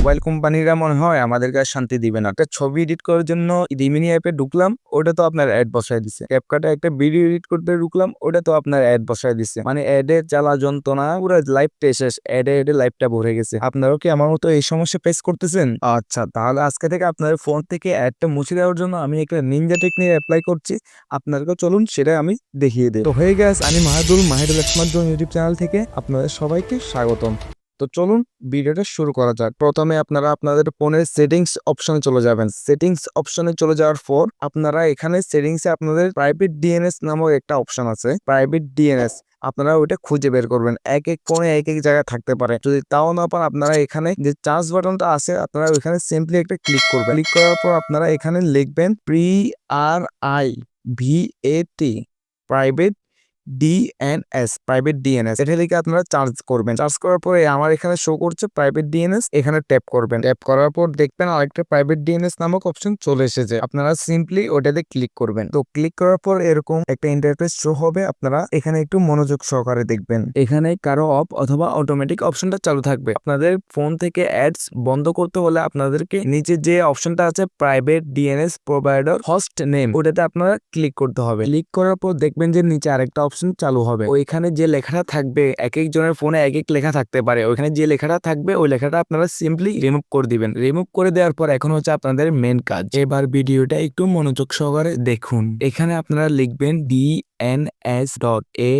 Mobile কোম্পানিরা মনে হয় আমাদেরকে আর শান্তি দিবে না। একটা ছবি এডিট করার জন্য রিমিনি অ্যাপে ঢুকলাম, ওটা তো আপনার অ্যাড বসায় দিছে। ক্যাপকাটে একটা ভিডিও এডিট করতে ঢুকলাম, ওটা তো আপনার অ্যাড বসায় দিছে। মানে অ্যাডের জ্বালা যন্ত্রণা পুরো লাইফটা শেষ অ্যাডে অ্যাডে লাইফটা ভরে গেছে। আপনারাও কি আমার মতো এই সমস্যা ফেস করতেছেন? আচ্ছা তাহলে আজকে থেকে আপনার ফোন থেকে অ্যাডটা মুছে দেওয়ার জন্য আমি একটা নিনজা টেকনিক অ্যাপ্লাই করছি। আপনাদেরকেও চলুন সেটা আমি দেখিয়ে দিই। তো হয়ে গেছে আমি মাহাদুল মাহিদুল ইউটিউব চ্যানেল থেকে আপনাদের সবাইকে স্বাগতম। তো চলুন ভিডিওটা শুরু করা যাক। প্রথমে আপনারা আপনাদের ফোনের সেটিংস অপশনে চলে যাবেন। সেটিংস অপশনে চলে যাওয়ার পর আপনারা এখানে সেটিংসে আপনাদের প্রাইভেট ডিএনএস নামক একটা অপশন আছে। Private DNS. আপনারা ওইটা খুঁজে বের করবেন। এক এক কোণে এক এক জায়গায় থাকতে পারে। যদি তাও না পান আপনারা এখানে যে চার্জ বাটনটা আছে, আপনারা ওইখানে সিম্পলি একটা ক্লিক করবেন। ক্লিক করার পর আপনারা এখানে লিখবেন pre R I V A T private DNS private DNS এটা লিখে আপনারা চার্জ করবেন। চার্জ করার পরে আমার এখানে শো করছে প্রাইভেট ডিএনএস এখানে ট্যাপ করবেন। ট্যাপ করার পর দেখবেন আরেকটা প্রাইভেট ডিএনএস নামক অপশন চলে এসেছে। আপনারা সিম্পলি ওটাতে ক্লিক করবেন। তো ক্লিক করার পর এরকম একটা ইন্টারফেস শো হবে, আপনারা এখানে একটু মনোযোগ সহকারে দেখবেন। এখানে কারও অফ অথবা অটোমেটিক অপশনটা চালু থাকবে। আপনাদের ফোন থেকে অ্যাডস বন্ধ করতে হলে আপনাদেরকে নিচে যে অপশনটা আছে private DNS provider host name ওটাতে আপনারা ক্লিক করতে হবে। ক্লিক করার পর দেখবেন যে নিচে আরেকটা অপশন চালু হবে। ওইখানে যে লেখাটা থাকবে, এক একজনের ফোনে এক এক লেখা থাকতে পারে। ওইখানে যে লেখাটা থাকবে, ওই লেখাটা আপনারা সিম্পলি রিমুভ করে দিবেন। রিমুভ করে দেওয়ার পর এখন হচ্ছে আপনাদের মেন কাজ। এবার ভিডিওটা একটু মনোযোগ সহকারে দেখুন। এখানে আপনারা লিখবেন D N S dot A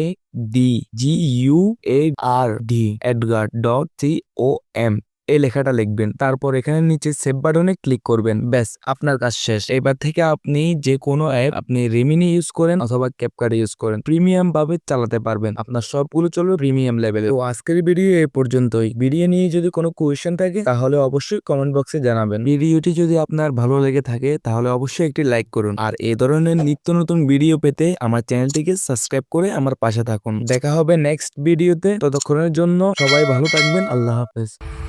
D G U A R D AdGuard dot C O M এই লেখাটা লিখবেন। তারপর এখানে নিচে সেভ বাটনে ক্লিক করবেন। ব্যাস, আপনার কাজ শেষ। এবার থেকে আপনি যে কোনো অ্যাপ আপনি রিমিনি ইউজ করেন অথবা ক্যাপকার্ড ইউজ করেন। প্রিমিয়াম ভাবে চালাতে পারবেন। আপনার সবগুলো চলবে প্রিমিয়াম লেভেলে তো আজকের ভিডিও এ পর্যন্তই। ভিডিও নিয়ে যদি কোনো কোয়েশ্চেন থাকে, তাহলে অবশ্যই কমেন্ট বক্সে জানাবেন। ভিডিওটি যদি আপনার ভালো লেগে থাকে, তাহলে অবশ্যই একটি লাইক করুন। আর এ ধরনের নিত্য নতুন ভিডিও পেতে আমার চ্যানেলটিকে সাবস্ক্রাইব করে আমার পাশে থাকুন। দেখা হবে নেক্সট ভিডিওতে ততক্ষণের জন্য সবাই ভালো থাকবেন। আল্লাহ হাফেজ।